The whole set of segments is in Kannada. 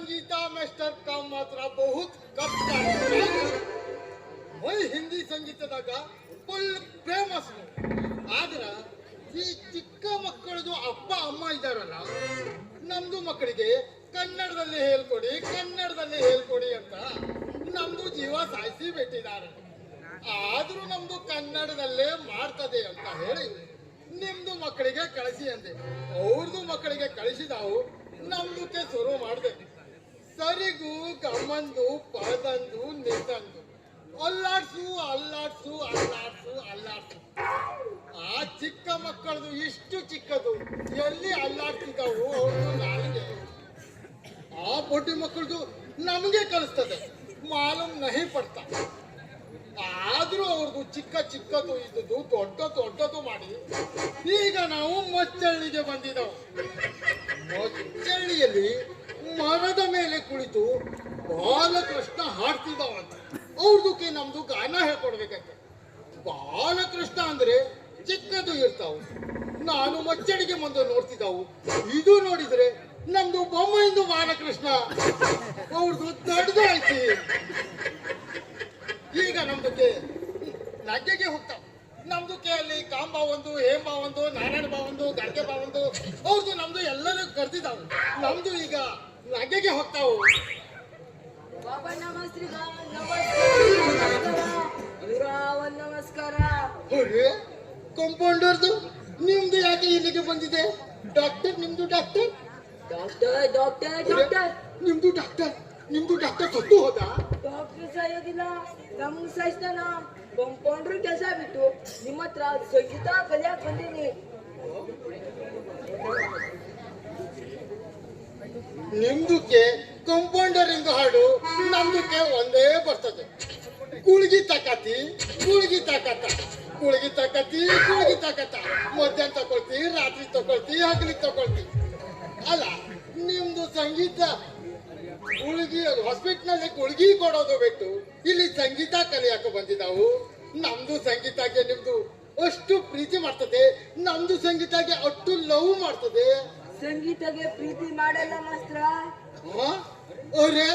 ಮಾಸ್ಟರ್ ಕಾಮ್ ಮಾತ್ರ ಬಹುತ್ ಕಷ್ಟ वही ಹಿಂದಿ ಸಂಗೀತದಾಗ ಫುಲ್ ಫೇಮಸ್ ಆದ್ರ ಈ ಚಿಕ್ಕ ಮಕ್ಕಳದು ಅಪ್ಪ, ಅಮ್ಮ ಇದಾರಲ್ಲ ನಮ್ದು ಮಕ್ಕಳಿಗೆ ಕನ್ನಡದಲ್ಲಿ ಹೇಳ್ಕೊಡಿ ಕನ್ನಡದಲ್ಲಿ ಹೇಳ್ಕೊಡಿ ಅಂತ ನಮ್ದು ಜೀವ ಸಾಯಿಸಿ ಬಿಟ್ಟಿದ್ದಾರೆ. ಆದ್ರೂ ನಮ್ದು ಕನ್ನಡದಲ್ಲೇ ಮಾಡ್ತದೆ ಅಂತ ಹೇಳಿ ನಿಮ್ದು ಮಕ್ಕಳಿಗೆ ಕಳಿಸಿ ಅಂದೆ. ಅವ್ರದ್ದು ಮಕ್ಕಳಿಗೆ ಕಳಿಸಿದಾವು, ನಮ್ದಕ್ಕೆ ಶುರು ಮಾಡಿದೆ. ಸರಿಗೂ ಗಮಂದು ಪದಂದು ನಿಂತಂದು ಅಲ್ಲಾಡ್ಸು ಅಲ್ಲಾಡ್ಸು ಅಲ್ಲಾಡ್ಸು ಅಲ್ಲಾಡ್ಸು. ಆ ಚಿಕ್ಕ ಮಕ್ಕಳದು ಇಷ್ಟು ಚಿಕ್ಕದು. ಎಲ್ಲಿ ಅಲ್ಲಾಡ್ತಿದ್ದವು ಅವ್ರದ್ದು ನಾಲಿಗೆ. ಆ ಪೊಟ್ಟಿ ಮಕ್ಕಳದು ನಮಗೆ ಕಲಿಸ್ತದೆ. ಮಾಲೂಮ್ ನಹಿ ಪಡ್ತಾ. ಆದ್ರೂ ಅವ್ರದ್ದು ಚಿಕ್ಕ ಚಿಕ್ಕದು ಇದ್ದದ್ದು ದೊಡ್ಡ ದೊಡ್ಡದು ಮಾಡಿ. ಈಗ ನಾವು ಮಚ್ಚಳ್ಳಿಗೆ ಬಂದಿದ್ದವು. ಮಚ್ಚಳ್ಳಿಯಲ್ಲಿ ಮರದ ಮೇಲೆ ಕುಳಿತು ಬಾಲಕೃಷ್ಣ ಹಾಡ್ತಿದ್ದಾವಂತ ಅವ್ರದಕ್ಕೆ ನಮ್ದು ಗಾನ ಹೇಳ್ಕೊಡ್ಬೇಕಂತೆ. ಬಾಲಕೃಷ್ಣ ಅಂದ್ರೆ ಚಿಕ್ಕದು ಇರ್ತಾವು. ನಾನು ಮಚ್ಚಡಿಗೆ ಮುಂದೆ ನೋಡ್ತಿದ್ದಾವು. ಇದು ನೋಡಿದ್ರೆ ನಮ್ದು ಬೊಮ್ಮೆಯಿಂದ ಬಾಲಕೃಷ್ಣ. ಅವ್ರದ್ದು ದೊಡ್ಡದಾಯ್ತು ಈಗ ನಮ್ದಕ್ಕೆ ನಗೆಗೆ ಹೋಗ್ತಾವ. ನಮ್ದಕ್ಕೆ ಅಲ್ಲಿ ಕಾಂಬ ಒಂದು ಹೇಮ ಒಂದು, ನಾರಾಯಣ ಬಾ ಒಂದು, ಗರ್ಗೆ ಬಾ ಒಂದು ಅವ್ರದ್ದು ನಮ್ದು ಎಲ್ಲರೂ ಕರೆದಿದ್ದಾವು. ನಮ್ದು ಈಗ ನಗೆಗೆ ಹೋಗ್ತಾವು. ಬಾಬಾ ನಮಸ್ತೆ ನಮಸ್ಕಾರ. ಕಂಪೌಂಡರ್ದು ನಿಮ್ದು ಯಾಕೆ ಇಲ್ಲಿಗೆ ಬಂದಿದೆ? ಡಾಕ್ಟರ್ ನಿಮ್ದು ಡಾಕ್ಟರ್? Doctor doctor doctor. ನಿಮ್ದು ಡಾಕ್ಟರ್ ನಿಮ್ದು ಡಾಕ್ಟರ್ ಸತ್ತು ಹೋದ? ಡಾಕ್ಟರ್ ಸಾಯೋದಿಲ್ಲ ನಮ್ಗ್ ಸಾಯಿಸ್ತಾನ ಕಂಪೌಂಡರ್ ಕೆಲಸ ಬಿಟ್ಟು ನಿಮ್ಮ ಹತ್ರ ಸಂಗೀತ ಕಲಿಯಕ್ ಬಂದೀನಿ. ನಿಮ್ದಕ್ಕೆ ಕಂಪೌಂಡರ್ ಎಂದು ಹಾಡು ನಮ್ದಕ್ಕೆ ಒಂದೇ ಬರ್ತದೆ. ಕುಳಗಿ ತಕತಿ, ಕುಳಗಿ ತಕತ, ಕುಳಗಿ ತಕತಿ, ಕುಳಗಿ ತಕತ. ಮಧ್ಯಾಹ್ನ ತಗೊಳ್ತಿ, ರಾತ್ರಿ ತಗೊಳ್ತಿ, ಹಗಲಿ ತಗೊಳ್ತಿ. ಅಲ್ಲ, ನಿಮ್ದು ಸಂಗೀತ ಗುಳ್ಗಿ ಹಾಸ್ಪಿಟ್ಲಲ್ಲಿ ಗುಳ್ಗಿ ಕೊಡೋದು ಬಿಟ್ಟು ಇಲ್ಲಿ ಸಂಗೀತ ಕಲಿಯಕ್ಕೆ ಬಂದಿದ್ದಾವು. ನಮ್ದು ಸಂಗೀತಕ್ಕೆ ನಿಮ್ದು ಅಷ್ಟು ಪ್ರೀತಿ ಮಾಡ್ತದೆ, ನಮ್ದು ಸಂಗೀತಕ್ಕೆ ಅಷ್ಟು ಲವ್ ಮಾಡ್ತದೆ. ಸಂಗೀತಗೆ ಪ್ರೀತಿ ಮಾಡಲ್ಲ ಮಾಸ್ತ್ರ? ಅರೆ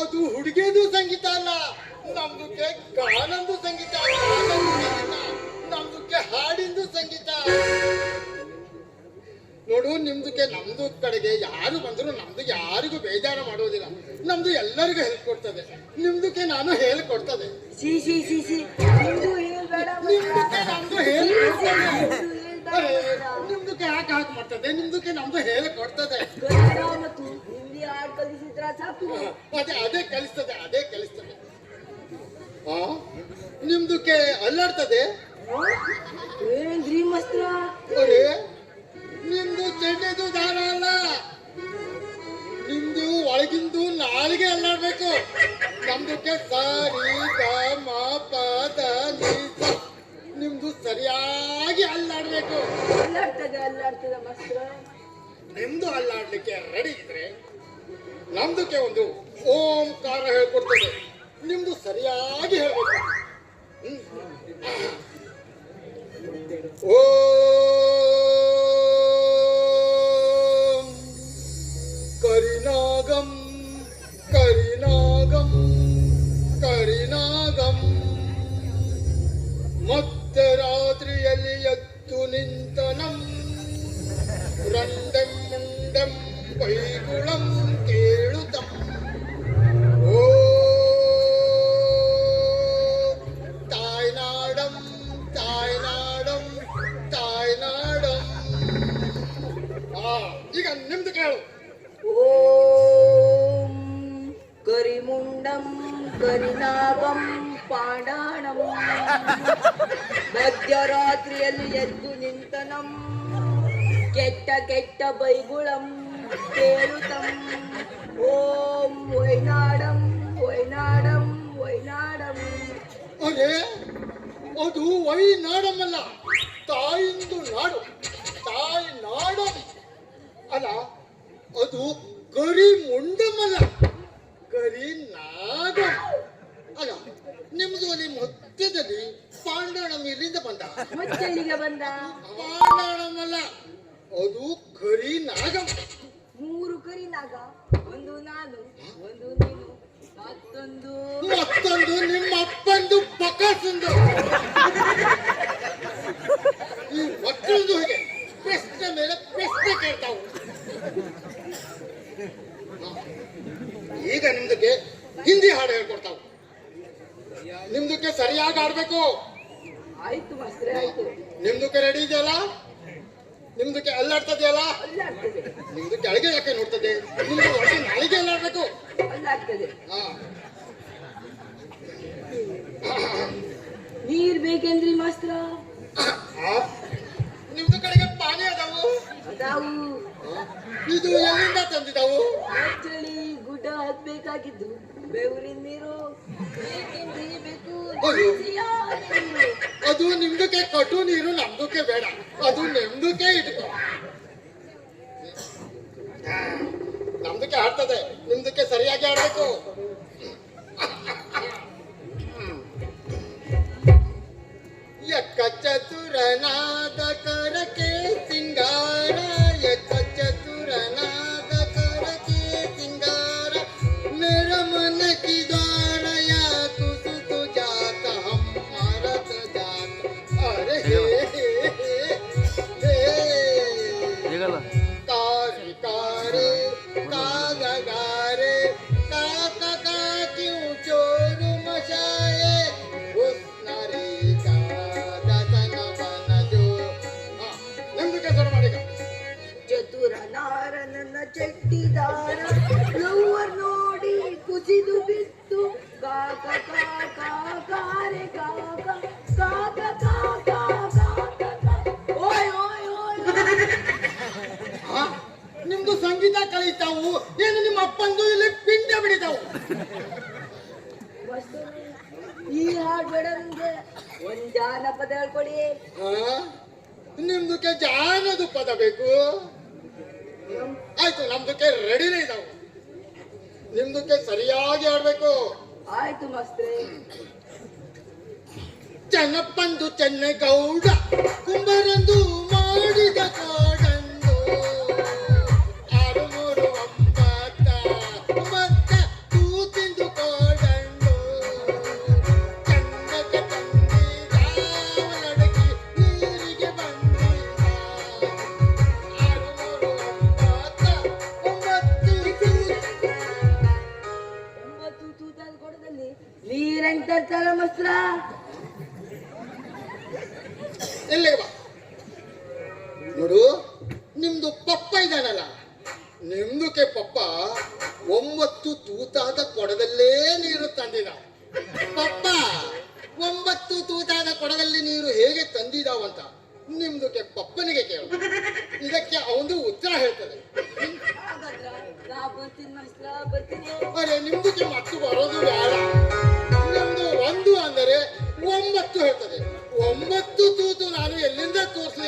ಅದು ಹುಡುಗಿದು ಸಂಗೀತ ಅಲ್ಲ. ನಮ್ದಕ್ಕೆ ಗಾನಂದು ಸಂಗೀತ ನಮ್ದುಕ್ಕೆ ಹಾಡಿಂದು ಸಂಗೀತ. ನೋಡು ನಿಮ್ದಕ್ಕೆ ನಮ್ದು ಕಡೆಗೆ ಯಾರು ಬಂದ್ರು ನಮ್ದು ಯಾರಿಗೂ ಬೇಜಾರು ಮಾಡೋದಿಲ್ಲ. ನಮ್ದು ಎಲ್ಲರಿಗೂ ಹೆಲ್ಪ್ ಕೊಡ್ತದೆ. ನಿಮ್ದಕ್ಕೆ ನಾನು ಹೇಳ್ಕೊಡ್ತದೆ ಸಿ ಸಿ ಸಿ ಸಿ. ನಿಮ್ದು ಹೇಳ್ಬೇಡ ನಿಮ್ದಕ್ಕೆ ನಮ್ದು ಹೇಳ್ಕೊಡ್ತದೆ ನಿಮ್ದಕ್ಕೆ ಯಾಕೆ ಹಾಕಿ ಮಾಡ್ತದೆ? ನಿಮ್ದಕ್ಕೆ ನಮ್ದು ಹೇಳ್ಕೊಡ್ತದೆ ಕೊಡ್ತದೆ? ಸಾಕು ಅದೇ ಅದೇ ಕಲಿಸ್ತದೆ ಅದೇ ಕಲಿಸ್ತದೆ. ಆ ನಿಮ್ದಕ್ಕೆ ಅಲ್ಲಾಡ್ತದೆ? ಏನ್ರಿ ಮಾಸ್ತ್ರ ಅರೆ, ನಿಮ್ದು ಚೆಂಡೆದು ದಾರ ಅಲ್ಲ. ನಿಮ್ದು ಒಳಗಿಂದು ನಾಲಿಗೆ ಅಲ್ಲಾಡ್ಬೇಕು. ನಮ್ದಕ್ಕೆ ಸರಿ ಗ ಮ ಪ ದ ನಿಮ್ದು ಸರಿಯಾಗಿ ಅಲ್ಲಾಡ್ಬೇಕು ಅಲ್ಲಾಡ್ತದೆ ಅಲ್ಲಾಡ್ತದೆ ಮಾಸ್ತ್ರ ನಿಮ್ದು ಅಲ್ಲಾಡ್ಲಿಕ್ಕೆ ರೆಡಿ ಇದ್ರೆ ನಮ್ದಕ್ಕೆ ಒಂದು ಓಂಕಾರ ಹೇಳ್ಕೊಡ್ತದೆ. ನಿಮ್ದು ಸರಿಯಾಗಿ ಹೇಳ್ಬೇಕು. ಓ ಓಂ ಕರಿನಾಗಂ ಕೆಟ್ಟ ಕೆಟ್ಟ ಬೈಗುಳಂ ಕೇಳುತ್ತಂ ಓಂ ವೈನಾಡಂ ವೈನಾಡಂ ವೈನಾಡಂ ಅದೇ ಅದು ವೈನಾಡಮಲ್ಲ, ತಾಯಿಂದು ನಾಡು, ತಾಯಿ ನಾಡಂ. ಅಲ್ಲ, ಅದು ಗರಿ ಮುಂಡಮಲ್ಲ ಗರಿ ನಾಡ ಅಲ್ಲ, ನಿಮ್ದು ಅಲ್ಲಿ ಮಧ್ಯದಲ್ಲಿ ಪಾಂಡಾಣಂ ಇಲ್ಲಿಂದ ಬಂದ? ಮತ್ತೆಲ್ಲಿಗೆ ಬಂದ? ಅಲ್ಲ ಅದು ಕರಿ ನಾಗಂ. ಮೂರು ಕರಿ ನಾಗ. ಒಂದು ನಾನು ಒಂದು ನೀನು ಮತ್ತೊಂದು. ಮತ್ತೊಂದು ನಿಮ್ಮ ಅಪ್ಪಂದು ಪಕಾಸಂದು ಈ ಮಕ್ಕಳದು ಹೇಗೆ? ಪ್ರಶ್ನೆ ಮೇಲೆ ಪ್ರಶ್ನೆ ಕೇಳ್ತಾವು. ಈಗ ನಿಮ್ದಕ್ಕೆ ಹಿಂದಿ ಹಾಡು ಹೇಳ್ಕೊಡ್ತಾವು. ನಿಮ್ದಕ್ಕೆ ಸರಿಯಾಗಿ ಆಡ್ಬೇಕು ನಿಮ್ದಕ್ಕೆ ರೆಡಿ ಇದೆಯಲ್ಲ? ನಿಮ್ದಕ್ಕೆ ಅಲ್ಲಾಡ್ತದೆಯಲ್ಲ? ನಿಮ್ದು ಕೆಳಗೆ ಯಾಕೆ ನೋಡ್ತದೆ? ನಿಮ್ದು ಹೊಟ್ಟೆ ನಾಲಿಗೆ ಅಲ್ಲಾಡ್ಬೇಕು. ಹಾ. ನೀರ್ ಬೇಕೇನ್ರಿ ಮಾಸ್ತ್ರ? ನಿಮ್ದು ಕಡೆಗೆ ಪಾನಿ ಅದಾವು. ಅದಾವು. ಇದು ಎಲ್ಲಿಂದ ತಂದಿದಾವು? ಚಳಿ ಗುಡ್ಡ ಹತ್ಬೇಕಾಗಿದ್ದು ಬೆವರಿನ ನೀರು. ಬೇಕೇನ್ರಿ ಬೇಕು. ಅದು ನಿಮ್ದಕ್ಕೆ ಕಟು ನೀರು, ನಮ್ದಕ್ಕೆ ಬೇಡ. ಅದು ನಿಮ್ದಕ್ಕೆ ಇಟ್ಕೋ. ನಮ್ದಕ್ಕೆ ಆಡ್ತದೆ. ನಿಮ್ದಕ್ಕೆ ಸರಿಯಾಗಿ ಆಡ್ಬೇಕು. ಎಕ್ಕ ಚತುರನಾದ ಚತುರ ನಾರನ ನನ್ನ ಚೆಟ್ಟಿದಾರ ಲವ್ವರ್ ನೋಡಿ ಕುಸಿದು ಬಿತ್ತು. ಕಾಕ ಕಾಕ ಕಾರೆ ಕಾಕ ಸಂಗೀತ ಕಲಿತಾವು ಏನು ನಿಮ್ಮ ಅಪ್ಪಂದು ಇಲ್ಲಿ ಪಿಂಡ ಬಿಡಿದವು. ಈ ಹಾಡು ಬೇಡ ನಿಮ್ಗೆ ಒಂದ್ ಜಾನಪದ ಹೇಳ್ಕೊಡಿ? ನಿಮ್ದಕ್ಕೆ ಜಾನದು ಪದ ಬೇಕು? ಆಯ್ತು ನಮ್ದಕ್ಕೆ ರೆಡಿನೇ ಇದಾವು. ನಿಮ್ದಕ್ಕೆ ಸರಿಯಾಗಿ ಆಡ್ಬೇಕು ಆಯ್ತು ಮಾಸ್ತ್ರೆ. ಚೆನ್ನಪ್ಪಂದು ಚೆನ್ನಗೌಡ ಕುಂಬರಂದು ಮಾಡಿದ ನೀರಂಗ್ ತರ್ತಾರ ಮಾಸ್ತ್ರ. ಎಲ್ಲಿಗೆ ಬಾ. ನೋಡು ನಿಮ್ದು ಪಪ್ಪ ಇದ್ದಾನಲ್ಲ ನಿಮ್ದುಕ್ಕೆ ಪಪ್ಪ ಒಂಬತ್ತು ತೂತಾದ ಕೊಡದಲ್ಲೇ ನೀರು ತಂದಿದ. ಪಪ್ಪ ಒಂಬತ್ತು ತೂತಾದ ಕೊಡದಲ್ಲಿ ನೀರು ಹೇಗೆ ತಂದಿದಾವಂತ ನಿಮ್ದುಕ್ಕೆ ಪಪ್ಪನಿಗೆ ಕೇಳು. ಇದಕ್ಕೆ ಅವನು ಉತ್ತರ ಹೇಳ್ತದೆ. ಅರೆ ನಿಮ್ದಕ್ಕೆ ಮತ್ತು ಬರೋದು ಬೇಡ. ನಿಮ್ದು ಒಂದು ಅಂದರೆ ಒಂಬತ್ತು ಹೇಳ್ತದೆ. ಒಂಬತ್ತು ತೂತು ನಾನು ಎಲ್ಲಿಂದ ತೋರಿಸ